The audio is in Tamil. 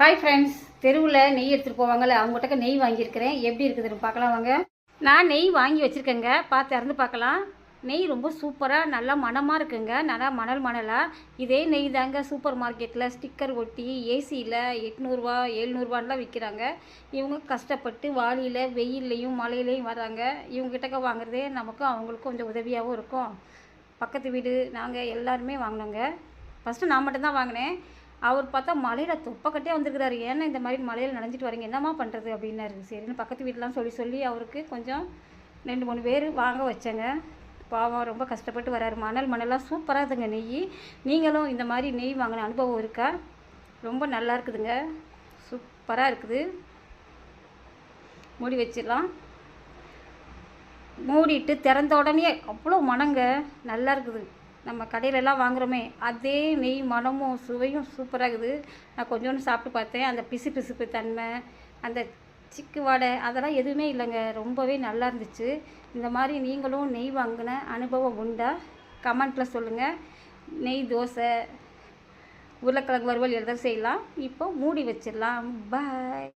ஹாய் ஃப்ரெண்ட்ஸ் தெருவில் நெய் எடுத்துகிட்டு போவாங்கள்ல அவங்ககிட்ட நெய் வாங்கியிருக்கிறேன். எப்படி இருக்குதுன்னு பார்க்கலாம் வாங்க. நான் நெய் வாங்கி வச்சுருக்கேங்க. பார்த்து இறந்து பார்க்கலாம். நெய் ரொம்ப சூப்பராக நல்லா மணமாக இருக்குங்க. நல்லா மணல் மணலாக இதே நெய் தாங்க சூப்பர் மார்க்கெட்டில் ஸ்டிக்கர் ஒட்டி ஏசியில் எட்நூறுரூவா எழுநூறுவான்லாம் விற்கிறாங்க இவங்க கஷ்டப்பட்டு வாளியில் வெயில்லையும் மழையிலையும் வராங்க இவங்ககிட்டக்க வாங்குறதே நமக்கும் அவங்களுக்கும் கொஞ்சம் உதவியாகவும் இருக்கும். பக்கத்து வீடு நாங்கள் எல்லாருமே வாங்கினோங்க. ஃபஸ்ட்டு நான் மட்டும்தான் வாங்கினேன். அவர் பார்த்தா மலையில் துப்பக்கட்டே வந்திருக்கிறாரு. ஏன்னா இந்த மாதிரி மலையில் நனைஞ்சிட்டு வரீங்க. என்னம்மா பண்ணுறது அப்படின்னாரு. சரின்னு பக்கத்து வீட்டிலாம் சொல்லி சொல்லி அவருக்கு கொஞ்சம் ரெண்டு மூணு பேர் வாங்க வச்சேங்க. பாவம் ரொம்ப கஷ்டப்பட்டு வராரு. மணல் மணலாக சூப்பராக இருக்குதுங்க. நெய். நீங்களும் இந்த மாதிரி நெய் வாங்கின அனுபவம் இருக்கா? ரொம்ப நல்லா இருக்குதுங்க. சூப்பராக இருக்குது. மூடி வச்சிடலாம். மூடிட்டு திறந்த உடனே அவ்வளோ மணங்க. நல்லா இருக்குது. நம்ம கடையிலலாம் வாங்குறோமே அதே நெய் மணமும் சுவையும் சூப்பராக இருக்குது. நான் கொஞ்சோண்டு சாப்பிட்டு பார்த்தேன். அந்த பிசு பிசுப்பு தன்மை அந்த சிக்கு வாடை அதெல்லாம் எதுவுமே இல்லைங்க. ரொம்பவே நல்லா இருந்துச்சு. இந்த மாதிரி நீங்களும் நெய் வாங்கின அனுபவம் உண்டா? கமெண்ட்டில் சொல்லுங்கள் நெய் தோசை உருளைக்கிழங்கு வறுவல் எதாவது செய்யலாம். இப்போ மூடி வச்சிடலாம். பாய்